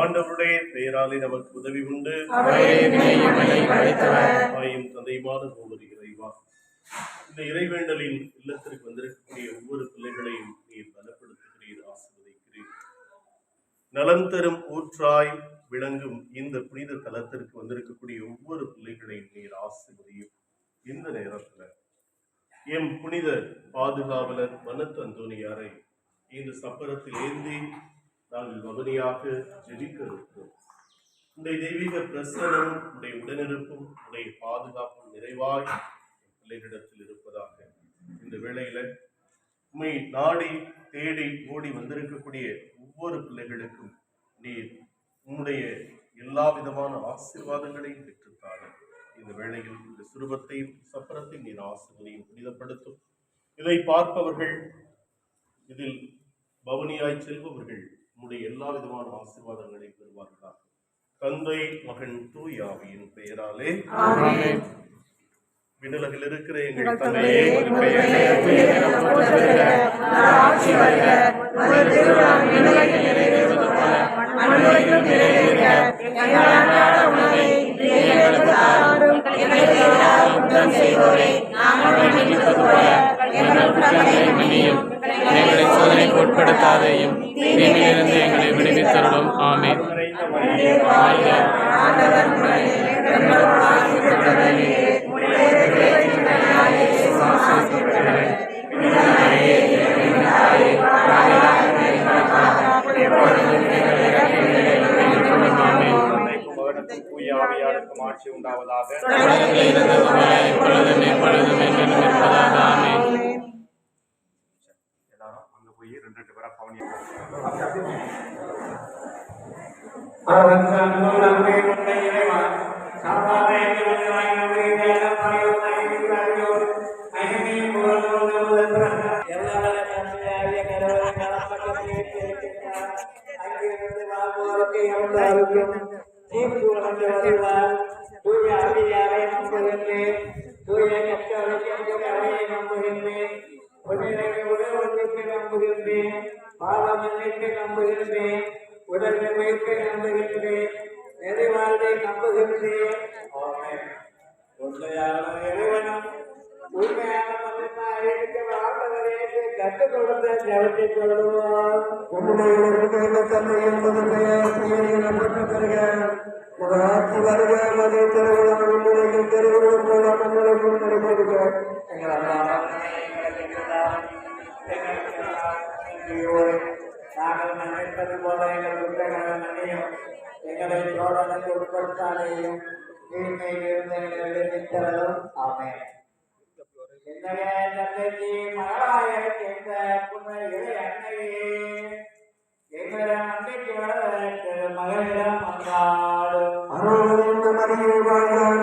ஆண்டவருடைய பெயராலே நமக்கு உதவி உண்டு. தாயும் தந்தையுமான ஒவ்வொரு இறைவா. இந்த இறைவேண்டலின் இல்லத்திற்கு வந்திருக்கக்கூடிய ஒவ்வொரு பிள்ளைகளையும் நீர் பலப்படுத்துகிறீர் ஆசிர்வதிக்கிறீர். நலன் தரும் ஊற்றாய் விளங்கும் இந்த புனித தலத்திற்கு வந்திருக்கக்கூடிய ஒவ்வொரு பிள்ளைகளையும் நீர் ஆசிர்வதியும். இந்த நேரத்துல எம் புனித பாதுகாவலர் மனத்து அந்தோனியாரை இந்த சப்பரத்தில் ஏந்தி நாங்கள் வதனியாக ஜெபிக்க இருக்கிறோம் உடைய தெய்வீக பிரசனம் உடைய உடனிருப்பும் உடைய பாதுகாப்பும் நிறைவாய் பிள்ளைகளிடத்தில் இருப்பதாக. இந்த வேளையில உண்மை நாடி தேடி ஓடி வந்திருக்கக்கூடிய ஒவ்வொரு பிள்ளைகளுக்கும் நீர் உம்முடைய எல்லா விதமான ஆசீர்வாதங்களையும் பெற்றுத்தாரு. இந்த வேளையில் இந்த சுரூபத்தையும் சப்பரத்தையும் நீர் ஆசிரியையும் புனிதப்படுத்தும். இதை பார்ப்பவர்கள் இதில் பவனியாய் செல்பவர்கள் உம்முடைய எல்லா விதமான ஆசீர்வாதங்களை பெறுவார்களாக தந்தை மகன் தூயாவியின் பெயராலே. விண்ணுலகில் இருக்கிற எங்கள் தந்தையே எங்களுக்கு. எங்களுக்கு செய்வோரை. நாங்கள் மன்னிப்பது போல உட்படுத்தாதையும். தீமையிலிருந்து எங்களை விடுவித்தருளும். ஆவியாருக்கும் ஆட்சி உண்டாவதாக தொடக்கத்தில் இருந்தது போல இப்பொழுதும் எப்பொழுதும் போய் ரெண்டு ரெண்டு பேரா பவனி அங்கிருந்து வாழ்வோருக்கு நம்புகின்றேன். பாவ மன்னிப்பை நம்புகின்றேன். உடலை வைத்து நம்புகின்றேன் நிறைவாழ்வை நம்புகின்றேன். உண்மையான இறைவனும் உண்மையான கற்றுக் கொடுத்த ஜபத்தை சொல்லுவோம் உம்முடைய இருக்கிற தந்தை என்பது பெயர் பெயரிடப்பட்ட பிறக ஒரு ஆட்சி வருக மதை திருவிழம் உண்மையில் திருவிழம் போல மண்ணுலகம் நடைபெறுக எங்கள் அல்லாமல் நாங்கள் மன்னிப்பது போல எங்கள் குற்றங்களை மன்னியும் எங்களை சோதனைக்கு உட்படுத்தாலேயும் தீமையில் இருந்து எங்களை விடுவித்தரலும் ஆமே என்னுடைய தந்தை மகளாயிரத்தி மகளிடம் வந்தாலும். அருள் மனைவி வாழ்ந்த